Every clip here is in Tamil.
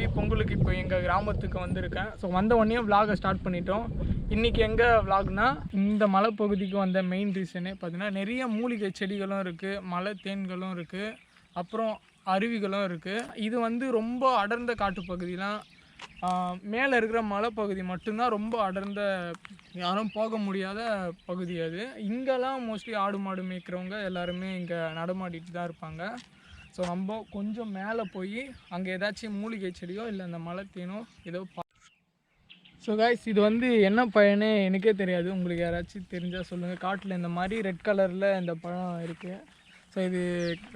தாண்டி பொங்கலுக்கு இப்போ எங்கள் கிராமத்துக்கு வந்திருக்கேன். ஸோ வந்த உடனே விலாகை ஸ்டார்ட் பண்ணிட்டோம். இன்றைக்கி எங்கே விலாக்னா இந்த மலைப்பகுதிக்கு வந்த மெயின் ரீசனே பார்த்தீங்கன்னா நிறைய மூலிகை செடிகளும் இருக்குது மலை தேன்களும் இருக்குது அப்புறம் அருவிகளும் இருக்குது இது வந்து ரொம்ப அடர்ந்த காட்டுப்பகுதிலாம் மேலே இருக்கிற மலைப்பகுதி மட்டும்தான் ரொம்ப அடர்ந்த யாரும் போக முடியாத பகுதி அது. இங்கெல்லாம் மோஸ்ட்லி ஆடு மாடு மேய்க்கிறவங்க எல்லாருமே இங்கே நடமாடிட்டு தான் இருப்பாங்க. ஸோ நம்ம கொஞ்சம் மேலே போய் அங்கே ஏதாச்சும் மூலிகை செடியோ இல்லை அந்த மலை தேனோ ஏதோ பா ஸோ கைஸ் இது வந்து என்ன பழனே எனக்கே தெரியாது. உங்களுக்கு யாராச்சும் தெரிஞ்சால் சொல்லுங்கள் காட்டில் இந்த மாதிரி ரெட் கலரில் இந்த பழம் இருக்குது ஸோ இது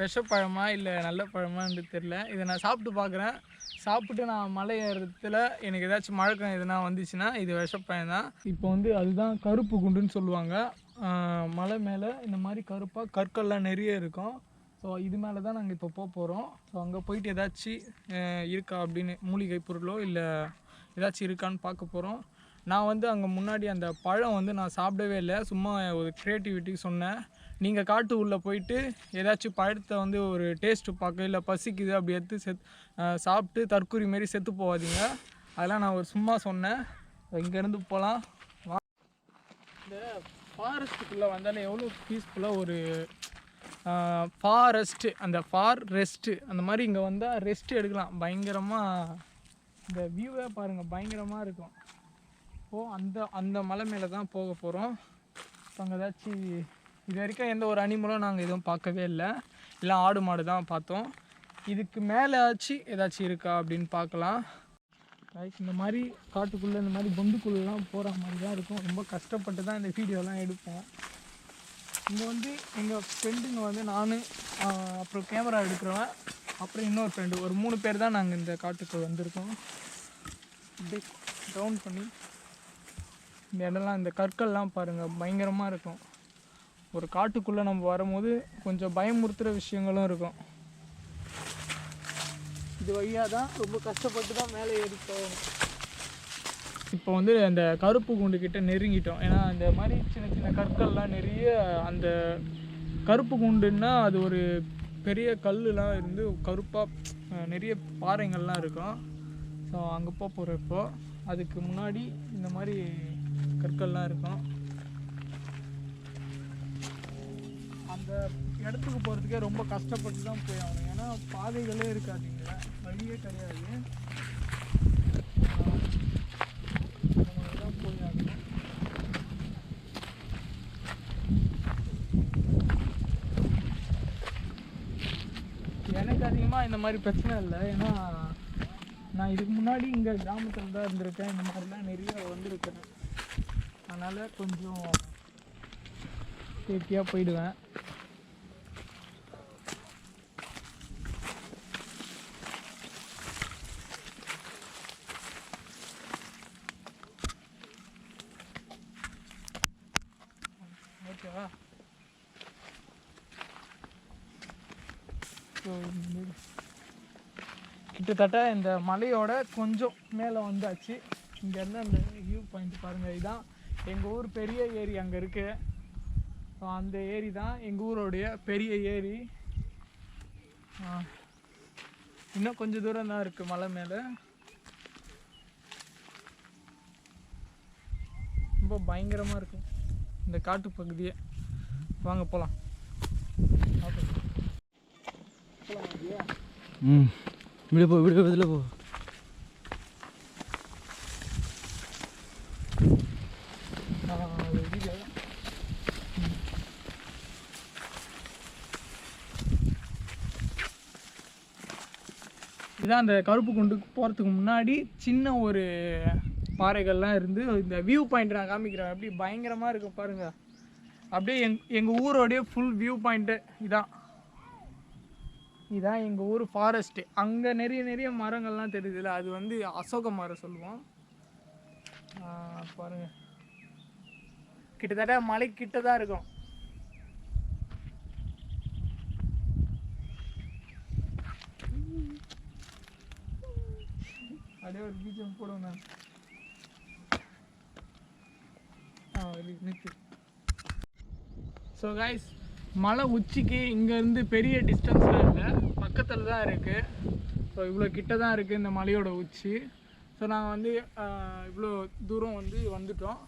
விஷப்பழமா இல்லை நல்ல பழமான்னு தெரில இதை நான் சாப்பிட்டு பார்க்குறேன். சாப்பிட்டு நான் மலை ஏறத்தில் எனக்கு ஏதாச்சும் மழக்கம் எதுனா வந்துச்சுன்னா இது விஷப்பழம் தான். இப்போ வந்து அதுதான் கருப்பு குண்டுன்னு சொல்லுவாங்க. மலை மேலே இந்த மாதிரி கருப்பாக கற்கள்லாம் நிறைய இருக்கும். ஸோ இது மேலே தான் நாங்கள் இப்போ போக போகிறோம் ஸோ அங்கே போயிட்டு ஏதாச்சும் இருக்கா அப்படின்னு மூலிகை பொருளோ இல்லை ஏதாச்சும் இருக்கான்னு பார்க்க போகிறோம் நான் வந்து அங்கே முன்னாடி அந்த பழம் வந்து நான் சாப்பிடவே இல்லை. சும்மா ஒரு க்ரியேட்டிவிட்டி சொன்னேன். நீங்கள் காட்டு உள்ளே போயிட்டு ஏதாச்சும் பழத்தை வந்து ஒரு டேஸ்ட்டு பார்க்க இல்லை பசிக்குது அப்படி எடுத்து செத் சாப்பிட்டு தற்கூரி மாரி செத்து போகாதீங்க அதெல்லாம் நான் ஒரு சும்மா சொன்னேன். இங்கேருந்து போகலாம் வா. இந்த ஃபாரஸ்ட்டுக்குள்ளே வந்தாலே எவ்வளோ பீஸ்ஃபுல்லாக ஒரு ஃபாரஸ்ட்டு அந்த ஃபார் ரெஸ்ட்டு அந்த மாதிரி இங்கே வந்தால் ரெஸ்ட்டு எடுக்கலாம். பயங்கரமாக இந்த வியூவே பாருங்கள் பயங்கரமாக இருக்கும். இப்போது அந்த அந்த மலை மேலே தான் போக போகிறோம் இப்போ அங்கே ஏதாச்சும் இது வரைக்கும் எந்த ஒரு அனிமலும் நாங்கள் எதுவும் பார்க்கவே இல்லை. எல்லாம் ஆடு மாடு தான் பார்த்தோம். இதுக்கு மேலே ஆச்சு ஏதாச்சும் இருக்கா அப்படின்னு பார்க்கலாம். ரைட் இந்த மாதிரி காட்டுக்குள்ளே இந்த மாதிரி பொந்துக்குள்ளெலாம் போகிற மாதிரி தான் இருக்கும். ரொம்ப கஷ்டப்பட்டு தான் இந்த வீடியோலாம் எடுப்போம். இங்கே வந்து எங்கள் ஃப்ரெண்டுங்க வந்து நான் அப்புறம் கேமரா எடுக்கிறவன் அப்புறம் இன்னொரு ஃப்ரெண்டு ஒரு மூணு பேர் தான் நாங்கள் இந்த காட்டுக்கு வந்திருக்கோம். அப்படியே டவுன் பண்ணி இந்த இடம்லாம் இந்த கற்கள்லாம் பாருங்கள் பயங்கரமாக இருக்கும். ஒரு காட்டுக்குள்ளே நம்ம வரும்போது கொஞ்சம் பயமுறுத்துகிற விஷயங்களும் இருக்கும். இது வழியாக தான் ரொம்ப கஷ்டப்பட்டு தான் மேலே ஏறி போகணும். இப்போ வந்து அந்த கருப்பு குண்டு கிட்ட நெருங்கிட்டோம். ஏன்னா அந்த மாதிரி சின்ன சின்ன கற்கள்லாம் நிறைய அந்த கருப்பு குண்டுன்னா அது ஒரு பெரிய கல்லுலாம் இருந்து கருப்பாக நிறைய பாறைங்கள்லாம் இருக்கும். ஸோ அங்கே போக போகிறப்போ அதுக்கு முன்னாடி இந்த மாதிரி கற்கள்லாம் இருக்கும். அந்த இடத்துக்கு போகிறதுக்கே ரொம்ப கஷ்டப்பட்டு தான் போய் ஆகணும். ஏன்னா பாதைகளே இருக்காதுங்களா வழியே கிடையாது அந்த மாதிரி தான் போய் ஆகணும் எனக்கு அதிகமாக இந்த மாதிரி பிரச்சனை இல்லை. ஏன்னா நான் இதுக்கு முன்னாடி இங்கே கிராமத்தில் தான் இருந்திருக்கேன். இந்த மாதிரிலாம் நிறைய வந்திருக்கேன் அதனால் கொஞ்சம் சேஃப்டியாக போயிடுவேன். ஸோ கிட்டத்தட்ட இந்த மலையோட கொஞ்சம் மேலே வந்தாச்சு. இங்கேருந்து அந்த வியூ பாயிண்ட் பாருங்கள் இதுதான் எங்கள் ஊர் பெரிய ஏரி அங்கே இருக்குது ஸோ அந்த ஏரி தான் எங்கள் ஊரோடைய பெரிய ஏரி. இன்னும் கொஞ்சம் தூரம் தான் இருக்குது மலை மேலே. ரொம்ப பயங்கரமாக இருக்கும் இந்த காட்டு பகுதியே வாங்க போகலாம் ம். இப்படி போ இப்படி இதில் போ. இதான் அந்த கருப்பு குண்டு போகிறதுக்கு முன்னாடி சின்ன ஒரு பாறைகள்லாம் இருந்து இந்த வியூ பாயிண்ட் நான் காமிக்கிறேன். எப்படி பயங்கரமாக இருக்கும் பாருங்கள் அப்படியே எங் எங்கள் ஊரோடைய ஃபுல் வியூ பாயிண்ட்டு இதான். இதான் எங்கள் ஊர் ஃபாரஸ்ட்டு அங்கே நிறைய நிறைய மரங்கள்லாம் தெரியுதுல்ல அது வந்து அசோக மரம் சொல்லுவோம். பாருங்கள் பாருங்க. கிட்டத்தட்ட மலை கிட்ட தான் இருக்கும். அப்படியே ஒரு பீஜம் போடுவோம் நான் ஆ நிற்கு ஸோ காய்ஸ் மலை உச்சிக்கு இங்கேருந்து பெரிய டிஸ்டன்ஸில் இல்லை. பக்கத்தில் தான் இருக்குது ஸோ இவ்வளோ கிட்ட தான் இருக்குது இந்த மலையோட உச்சி. ஸோ நாங்கள் வந்து இவ்வளோ தூரம் வந்து வந்துட்டோம்.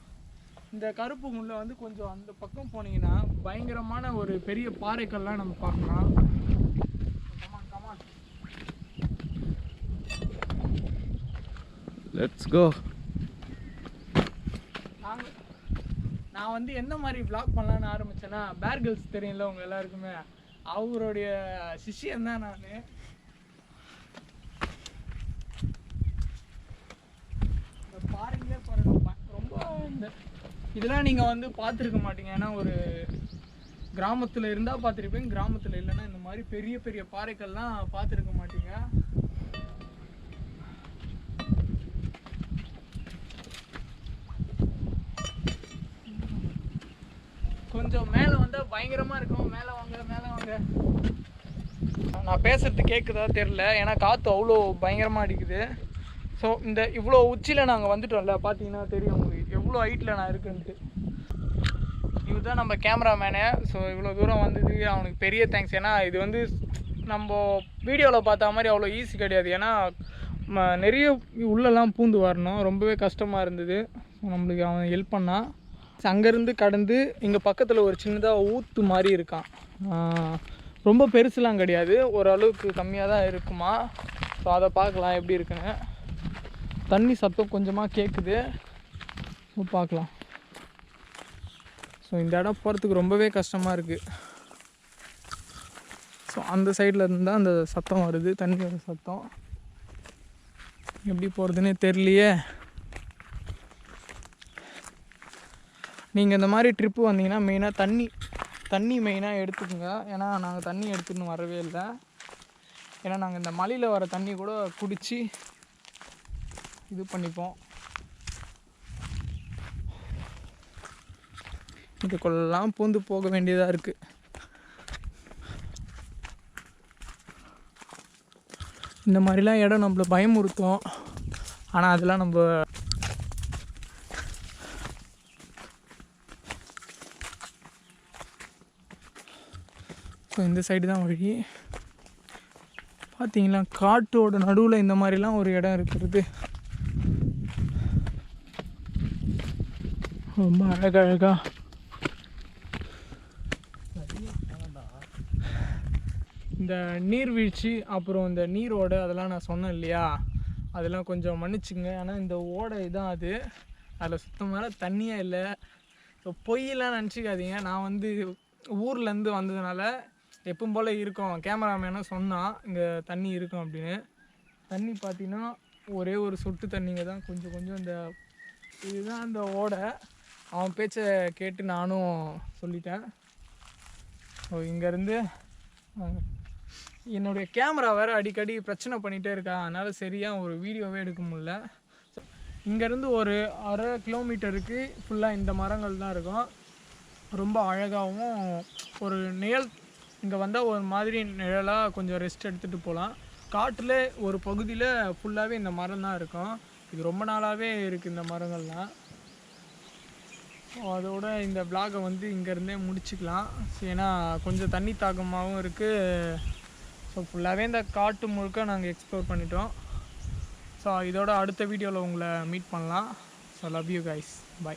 இந்த கருப்பு முள்ளை வந்து கொஞ்சம் அந்த பக்கம் போனீங்கன்னா பயங்கரமான ஒரு பெரிய பாறைக்கல்லாம் நம்ம பார்க்கலாம். Let's go. நான் வந்து எந்த மாதிரி விளாக் பண்ணலான்னு ஆரம்பிச்சேன்னா பேர் கேர்ள்ஸ் உங்கள் உங்க எல்லாருக்குமே. அவருடைய சிஷியம் தான் நான். பாருங்களே பாருங்க. ரொம்ப இந்த இதெல்லாம் நீங்கள் வந்து பார்த்துருக்க மாட்டீங்க. ஏன்னா ஒரு கிராமத்தில் இருந்தால் பார்த்துருப்பீங்க கிராமத்தில் இல்லைன்னா இந்த மாதிரி பெரிய பெரிய பாறைகள்லாம் பார்த்துருக்க மாட்டீங்க. கொஞ்சம் மேலே வந்தால் பயங்கரமாக இருக்கும். மேலே வாங்க மேலே வாங்க. நான் பேசுறது கேட்குதா தெரில ஏன்னா காற்று அவ்வளோ பயங்கரமாக அடிக்குது. ஸோ இந்த இவ்வளோ உச்சியில் நாங்கள் வந்துட்டோம்ல பார்த்தீங்கன்னா தெரியும் உங்களுக்கு. எவ்வளோ ஹைட்டில் நான் இருக்குன்ட்டு. இதுதான் தான் நம்ம கேமராமேனு ஸோ இவ்வளோ தூரம் வந்தது அவனுக்கு பெரிய தேங்க்ஸ் ஏன்னா இது வந்து நம்ம வீடியோவில் பார்த்த மாதிரி அவ்வளோ ஈஸி கிடையாது. ஏன்னா ம- நிறைய உள்ளெல்லாம் பூந்து வரணும். ரொம்பவே கஷ்டமாக இருந்தது. நம்மளுக்கு அவன் ஹெல்ப் பண்ணான். அங்கேருந்து கடந்து இங்கே பக்கத்தில் ஒரு சின்னதாக ஊத்து மாதிரி இருக்கான். ரொம்ப பெருசுலாம் கிடையாது. ஓரளவுக்கு கம்மியாக தான் இருக்குமா? ஸோ அதை பார்க்கலாம் எப்படி இருக்குன்னு. தண்ணி சத்தம் கொஞ்சமாக கேட்குது ஸோ பார்க்கலாம். ஸோ இந்த இடம் போகிறதுக்கு ரொம்பவே கஷ்டமாக இருக்குது ஸோ அந்த சைடில் இருந்தால் அந்த சத்தம் வருது தண்ணியோட சத்தம். எப்படி போகிறதுனே தெரியலையே. நீங்கள் இந்த மாதிரி ட்ரிப்பு வந்தீங்கன்னா மெயினாக தண்ணி தண்ணி மெயினாக எடுத்துக்கோங்க. ஏன்னா நாங்கள் தண்ணி எடுத்துன்னு வரவே இல்லை. ஏன்னா நாங்கள் இந்த மலையில் வர தண்ணி கூட குடித்து இது பண்ணிப்போம். இதுக்குள்ளெல்லாம் பூந்து போக வேண்டியதாக இருக்குது இந்த மாதிரிலாம் இடம் நம்மளை பயமுறுத்தும். ஆனால் அதெல்லாம் நம்ம ஸோ இந்த சைடு தான் வழி. பார்த்தீங்களா காட்டோட நடுவில் இந்த மாதிரிலாம் ஒரு இடம் இருக்கிறது. ரொம்ப அழகழகா இந்த நீர்வீழ்ச்சி அப்புறம் இந்த நீரோட அதெல்லாம் நான் சொன்னேன் இல்லையா? அதெல்லாம் கொஞ்சம் மன்னிச்சுங்க. ஆனால் இந்த ஓடை தான் அது. அதில் சுத்தமான தண்ணியே இல்லை. ஸோ பொய்யெல்லாம் நினச்சிக்காதீங்க. நான் வந்து ஊர்லேருந்து வந்ததுனால எப்பவும் போல் இருக்கும். கேமராமேனும் சொன்னான் இங்கே தண்ணி இருக்கும் அப்படின்னு. தண்ணி பார்த்தீங்கன்னா ஒரே ஒரு சொட்டு தண்ணிங்க தான். கொஞ்சம் கொஞ்சம் இந்த இதுதான் அந்த ஓடை. அவன் பேச்சை கேட்டு நானும் சொல்லிட்டேன். ஸோ இங்கேருந்து என்னுடைய கேமரா வேறு அடிக்கடி பிரச்சனை பண்ணிகிட்டே இருக்கா. அதனால் சரியாக ஒரு வீடியோவே எடுக்க முடில இங்கேருந்து ஒரு அரை கிலோமீட்டருக்கு ஃபுல்லாக இந்த மரங்கள் தான் இருக்கும். ரொம்ப அழகாகவும் ஒரு நிழல் இங்கே வந்தால் ஒரு மாதிரி நிழலாக கொஞ்சம் ரெஸ்ட் எடுத்துகிட்டு போகலாம் காட்டில் ஒரு பகுதியில் ஃபுல்லாகவே இந்த மரம் தான் இருக்கும். இது ரொம்ப நாளாகவே இருக்குது இந்த மரங்கள்லாம். அதோட இந்த vlog-அ வந்து இங்கேருந்தே முடிச்சுக்கலாம். ஸோ ஏன்னா கொஞ்சம் தண்ணி தாக்கமாகவும் இருக்குது ஸோ ஃபுல்லாகவே இந்த காட்டு முழுக்க நாங்கள் எக்ஸ்ப்ளோர் பண்ணிட்டோம். ஸோ இதோட அடுத்த வீடியோவில் உங்களை மீட் பண்ணலாம். So love you guys bye